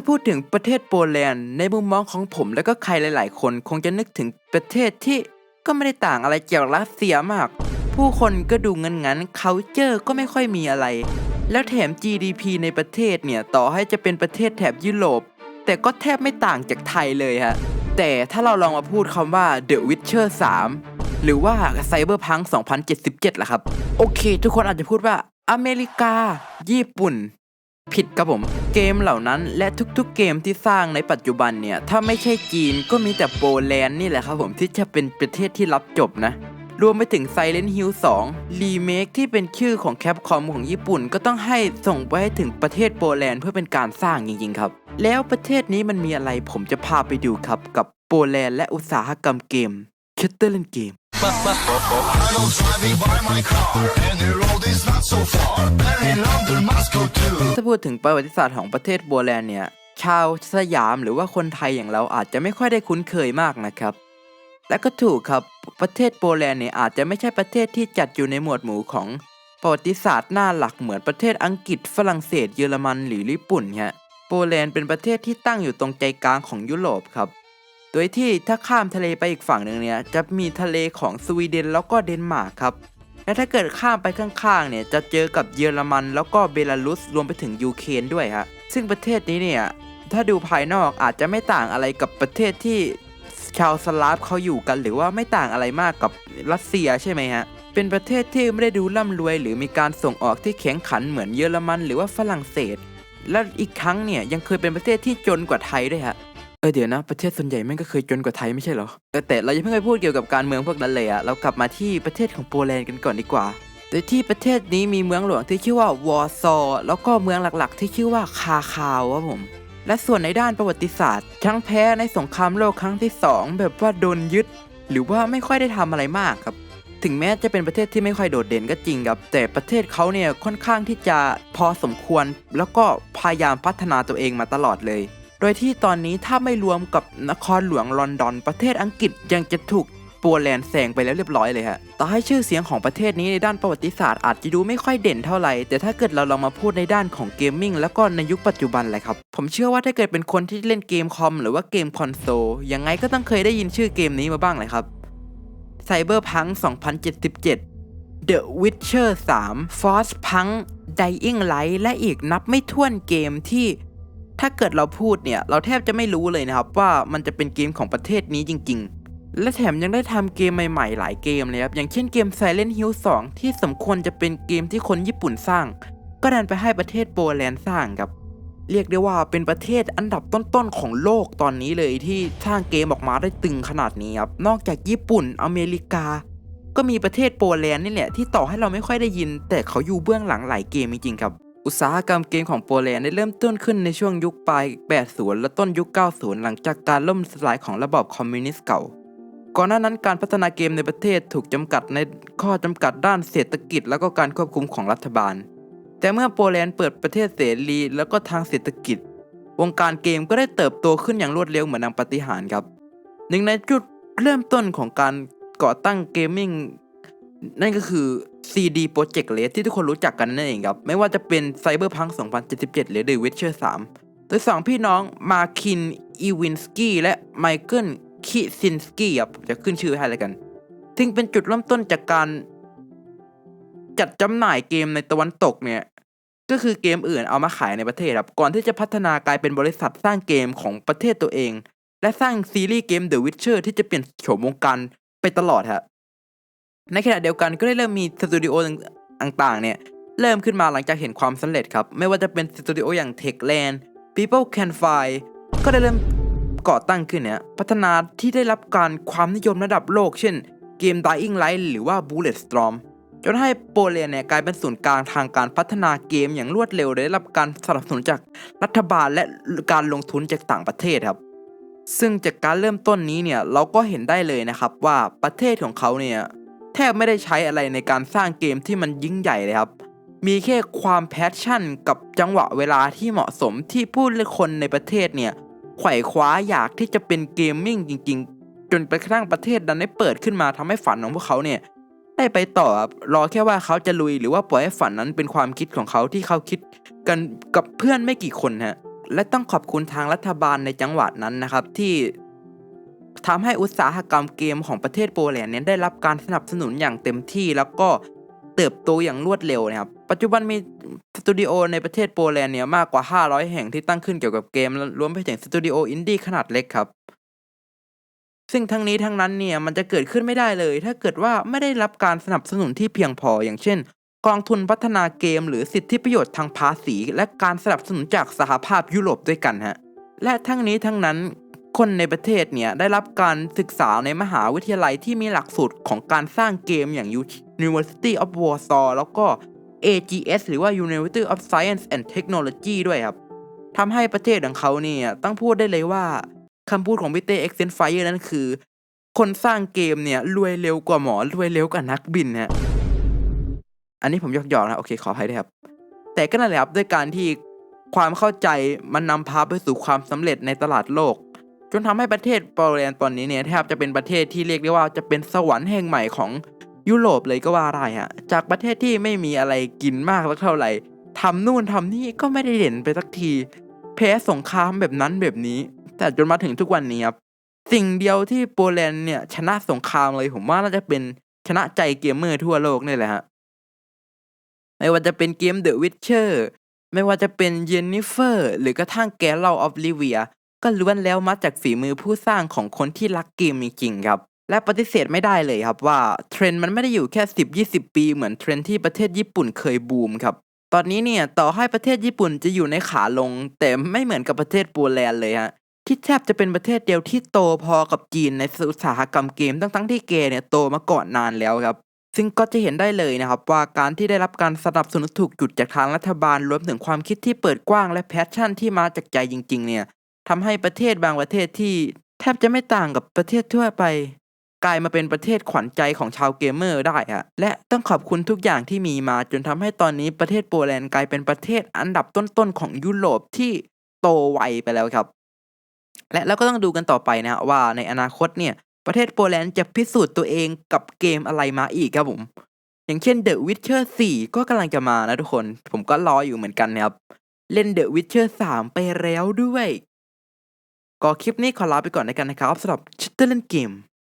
าพูดถึงประเทศโปแลนด์ในมุมมองของผมแล้วก็ใครหลาย ๆ คนคงจะนึกถึงประเทศที่ก็ไม่ได้ต่างอะไรจากรัสเซียมาก ผู้คนก็ดูงันๆเขาเจอก็ไม่ค่อยมีอะไร แล้วแถม GDP ในประเทศเนี่ยต่อให้จะเป็นประเทศแถบยุโรป แต่ก็แทบไม่ต่างจากไทยเลยฮะแต่ถ้าเราลองมาพูดคำว่า The Witcher 3 หรือว่า Cyberpunk 2077ล่ะครับ โอเค ทุกคนอาจจะพูดว่าอเมริกา ญี่ปุ่น ผิดครับผม เกมเหล่านั้นและทุกๆเกมที่สร้างในปัจจุบันเนี่ย ถ้าไม่ใช่จีนก็มีแต่โปแลนด์นี่แหละครับผมที่จะเป็นประเทศที่รับจบนะ รวมไปถึง Silent Hill 2 รีเมคที่เป็นชื่อของแคปคอมของญี่ปุ่นก็ต้องให้ส่งไปให้ถึงประเทศโปแลนด์เพื่อเป็นการสร้างจริงๆครับ แล้วประเทศนี้มันมีอะไรผมจะพาไปดูครับกับโปแลนด์และอุตสาหกรรมเกมคิตเตอร์เล่นเกม I know driving by my car, and the road is not so far. Berlin, London, Moscow. ถ้าพูดถึงประวัติศาสตร์ของประเทศโปแลนด์เนี่ย ชาวสยามหรือว่าคนไทยอย่างเราอาจจะไม่ค่อยได้คุ้นเคยมากนะครับ และก็ถูกครับประเทศโปแลนด์เนี่ยอาจจะไม่ใช่ประเทศที่จัดอยู่ในหมวดหมู่ของประวัติศาสตร์หน้าหลักเหมือนประเทศอังกฤษฝรั่งเศส เยอรมันหรือญี่ปุ่นฮะโปแลนด์เป็นประเทศที่ตั้งอยู่ตรงใจกลางของยุโรปครับ โดยที่ถ้าข้ามทะเลไปอีกฝั่งหนึ่งเนี่ยจะมีทะเลของสวีเดนแล้วก็เดนมาร์กครับ และถ้าเกิดข้ามไปข้างๆเนี่ยจะเจอกับเยอรมันแล้วก็เบลารุสรวมไปถึงยูเครนด้วยฮะซึ่งประเทศนี้เนี่ยถ้าดูภายนอกอาจจะไม่ต่างอะไรกับประเทศที่ชาวสลาฟเขาอยู่กัน หรือว่าไม่ต่างอะไรมากกับรัสเซียใช่ไหมฮะเป็นประเทศที่ไม่ได้ดูร่ำรวย หรือมีการส่งออกที่แข็งขันเหมือนเยอรมัน หรือว่าฝรั่งเศส และอีกครั้งเนี่ยยังเคยเป็นประเทศที่จนกว่าไทยด้วยฮะ เออเดี๋ยวนะประเทศส่วนใหญ่แม่งก็เคยจนกว่าไทยไม่ใช่เหรอแต่เรายังไม่เคยพูดเกี่ยวกับการเมืองพวกนั้นเลยอะเรากลับมาที่ประเทศของโปแลนด์กันก่อนดีกว่าโดยที่ประเทศนี้มีเมืองหลวงที่ชื่อว่าวอร์ซอแล้วก็เมืองหลักๆ ที่ชื่อว่าคาคาวครับผม และส่วนในด้านประวัติศาสตร์ทั้งแพ้ในสงครามโลกครั้งที่สองแบบว่าโดนยึด หรือว่าไม่ค่อยได้ทำอะไรมากครับ ถึงแม้จะเป็นประเทศที่ไม่ค่อยโดดเด่นก็จริงครับ แต่ประเทศเขาเนี่ยค่อนข้างที่จะพอสมควร แล้วก็พยายามพัฒนาตัวเองมาตลอดเลย โดยที่ตอนนี้ถ้าไม่รวมกับนครหลวงลอนดอน ประเทศอังกฤษยังจะถูกโปแลนด์แซงไปแล้วเรียบร้อยเลยฮะ ต่อให้ชื่อเสียงของประเทศนี้ในด้านประวัติศาสตร์อาจจะดูไม่ค่อยเด่นเท่าไหร่ แต่ถ้าเกิดเราลองมาพูดในด้านของเกมมิ่งแล้วก็ในยุคปัจจุบันเลยครับ ผมเชื่อว่าถ้าเกิดเป็นคนที่เล่นเกมคอมหรือว่าเกมคอนโซล ยังไงก็ต้องเคยได้ยินชื่อเกมนี้มาบ้างเลยครับ Cyberpunk 2077 The Witcher 3 Frostpunk Dying Light และอีกนับไม่ถ้วนเกมที่ ถ้าเกิดเราพูดเนี่ย เราแทบจะไม่รู้เลยนะครับว่ามันจะเป็นเกมของประเทศนี้จริง ๆ และแถมยังได้ทำเกมใหม่ๆ หลายเกมเลยครับ อย่างเช่นเกม Silent Hill 2 ที่สมควรจะเป็นเกมที่คนญี่ปุ่นสร้าง ก็ดันไปให้ประเทศโปแลนด์สร้างครับ เรียกได้ว่าเป็นประเทศอันดับต้นๆของโลกตอนนี้เลยที่สร้างเกมออกมาได้ตึงขนาดนี้ครับ นอกจากญี่ปุ่นอเมริกา ก็มีประเทศโปแลนด์นี่แหละที่ต่อให้เราไม่ค่อยได้ยิน แต่เขาอยู่เบื้องหลังหลายเกมจริงๆครับ อุตสาหกรรมเกมของโปแลนด์ได้เริ่มต้นขึ้นในช่วงยุคปลาย 80 และต้นยุค 90 หลังจากการล่มสลายของระบอบคอมมิวนิสต์เก่า ก่อนหน้านั้นการพัฒนาเกมในประเทศถูกจำกัดในข้อจำกัดด้านเศรษฐกิจ แล้วก็การควบคุมของรัฐบาล แต่เมื่อโปแลนด์เปิดประเทศเสรีแล้วก็ทางเศรษฐกิจ วงการเกมก็ได้เติบโตขึ้นอย่างรวดเร็วเหมือนนางปฏิหารครับ หนึ่งในจุดเริ่มต้นของการก่อตั้งเกมมิ่งนั่นก็คือ CD Projekt Red ที่ทุกคนรู้จักกันนั่นเองครับ ไม่ว่าจะเป็น Cyberpunk 2077 หรือ The Witcher 3 โดยสองพี่น้องมาคินอีวินสกี้และไมเคิลคิซินสกี้ครับจะขึ้นชื่อให้แล้วกัน ซึ่งเป็นจุดเริ่มต้นจากการ จัดจำหน่ายเกมในตะวันตกเนี่ย ก็คือเกมอื่นเอามาขายในประเทศครับ ก่อนที่จะพัฒนากลายเป็นบริษัทสร้างเกมของประเทศตัวเอง และสร้างซีรีส์เกม The Witcher ที่จะเปลี่ยนโฉมวงการไปตลอดฮะ ในขณะเดียวกันก็ได้เริ่มมีสตูดิโอต่างๆเนี่ยเริ่มขึ้นมาหลังจากเห็นความสำเร็จครับ ไม่ว่าจะเป็นสตูดิโออย่าง Techland People Can Fly ก็ได้เริ่มก่อตั้งขึ้นเนี่ยพัฒนาที่ได้รับการความนิยมระดับโลก เช่นเกม Dying Light หรือว่า Bulletstorm จนให้โปแลนด์เนี่ยกลายเป็นศูนย์กลางทางการพัฒนาเกมอย่างรวดเร็วได้รับการสนับสนุนจากรัฐบาลและการลงทุนจากต่างประเทศครับ ซึ่งจากการเริ่มต้นนี้เนี่ยเราก็เห็นได้เลยนะครับว่าประเทศของเขาเนี่ย แทบไม่ได้ใช้อะไรในการสร้างเกมที่มันยิ่งใหญ่เลยครับ มีแค่ความแพชชั่นกับจังหวะเวลาที่เหมาะสมที่ผู้เล่นคนในประเทศเนี่ยไขว่คว้าอยากที่จะเป็นเกมมิ่งจริง ๆ จนไปกระทั่งประเทศนั้นได้เปิดขึ้นมาทำให้ฝันของพวกเขาเนี่ยได้ไปต่อครับรอแค่ว่าเขาจะลุยหรือว่าปล่อยให้ฝันนั้นเป็นความคิดของเขาที่เขาคิดกันกับเพื่อนไม่กี่คนฮะและต้องขอบคุณทางรัฐบาลในจังหวัดนั้นนะครับที่ ทำให้อุตสาหกรรมเกมของประเทศโปแลนด์เนี่ยได้รับการสนับสนุนอย่างเต็มที่แล้วก็เติบโตอย่างรวดเร็วนะครับ ปัจจุบันมีสตูดิโอในประเทศโปแลนด์เนี่ยมากกว่า 500 แห่งที่ตั้งขึ้นเกี่ยวกับเกมรวมไปถึงสตูดิโออินดี้ขนาดเล็กครับ ซึ่งทั้งนี้ทั้งนั้นเนี่ยมันจะเกิดขึ้นไม่ได้เลย ถ้าเกิดว่าไม่ได้รับการสนับสนุนที่เพียงพอ อย่างเช่น กองทุนพัฒนาเกม หรือสิทธิประโยชน์ทางภาษี และการสนับสนุนจากสหภาพยุโรปด้วยกันฮะและทั้งนี้ทั้งนั้น คนในประเทศเนี่ยได้รับการศึกษาในมหาวิทยาลัยที่มีหลักสูตรของการสร้างเกมอย่าง University of Warsaw แล้วก็ AGS หรือว่า University of Science and Technology ด้วยครับทำให้ประเทศของเขาเนี่ยต้องพูดได้เลยว่าคำพูดของพี่เต้ e x c e n t Fire นั้นคือ คนสร้างเกมเนี่ยรวยเร็วกว่าหมอรวยเร็วกว่านักบินฮะอันนี้ผมหยอกๆนะโอเคขออภัยด้วยครับ แต่ก็นั่นแหละครับด้วยการที่ความเข้าใจมันนำพาไปสู่ความสำเร็จในตลาดโลก จนทำให้ประเทศโปแลนด์ตอนนี้เนี่ยแทบจะเป็นประเทศที่เรียกได้ว่าจะเป็นสวรรค์แห่งใหม่ของยุโรปเลยก็ว่าได้ฮะจากประเทศที่ไม่มีอะไรกินมากสักเท่าไหร่ทำนู่นทำนี่ก็ไม่ได้เด่นไปสักทีแพ้สงครามแบบนั้นแบบนี้ แต่จนมาถึงทุกวันนี้ครับสิ่งเดียวที่โปแลนด์เนี่ยชนะสงครามเลยผมว่าน่าจะเป็นชนะใจเกมเมอร์ทั่วโลกนี่แหละฮะไม่ว่าจะเป็นเกม The Witcher ไม่ว่าจะเป็น Jennifer หรือกระทั่ง Geralt of Rivia ก็ล้วนแล้วมาจากฝีมือผู้สร้างของคนที่รักเกมจริงๆครับ และปฏิเสธไม่ได้เลยครับว่าเทรนด์มันไม่ได้อยู่แค่ 10-20 ปีเหมือนเทรนด์ที่ประเทศญี่ปุ่นเคยบูมครับตอนนี้เนี่ยต่อให้ประเทศญี่ปุ่นจะอยู่ในขาลง แต่ไม่เหมือนกับประเทศโปแลนด์เลยฮะที่แทบจะเป็นประเทศเดียวที่โตพอกับจีนในอุตสาหกรรมเกมทั้งๆที่เกมเนี่ยโตมาก่อนนานแล้วครับ ซึ่งก็จะเห็นได้เลยนะครับว่าการที่ได้รับการสนับสนุนถูกจุดจากทางรัฐบาลรวมถึงความคิดที่เปิดกว้างและแพชชั่นที่มาจากใจจริง ๆ เนี่ย ทำให้ประเทศบางประเทศที่แทบจะไม่ต่างกับประเทศทั่วไป กลายมาเป็นประเทศขวัญใจของชาวเกมเมอร์ได้อะและต้องขอบคุณทุกอย่างที่มีมา จนทำให้ตอนนี้ประเทศโปแลนด์กลายเป็นประเทศอันดับต้นๆของยุโรปที่โตไวไปแล้วครับ และเราก็ต้องดูกันต่อไปนะฮะว่าในอนาคตเนี่ยประเทศโปแลนด์จะพิสูจน์ตัวเองกับเกมอะไรมาอีกครับผม อย่างเช่น The Witcher 4 ก็กำลังจะมานะทุกคน ผมก็รออยู่เหมือนกันนะครับ เล่น The Witcher 3 ไปแล้วด้วย ก็คลิปนี้ขอลาไปก่อนในกันนะครับสำหรับชิตเตอร์เล่นเกม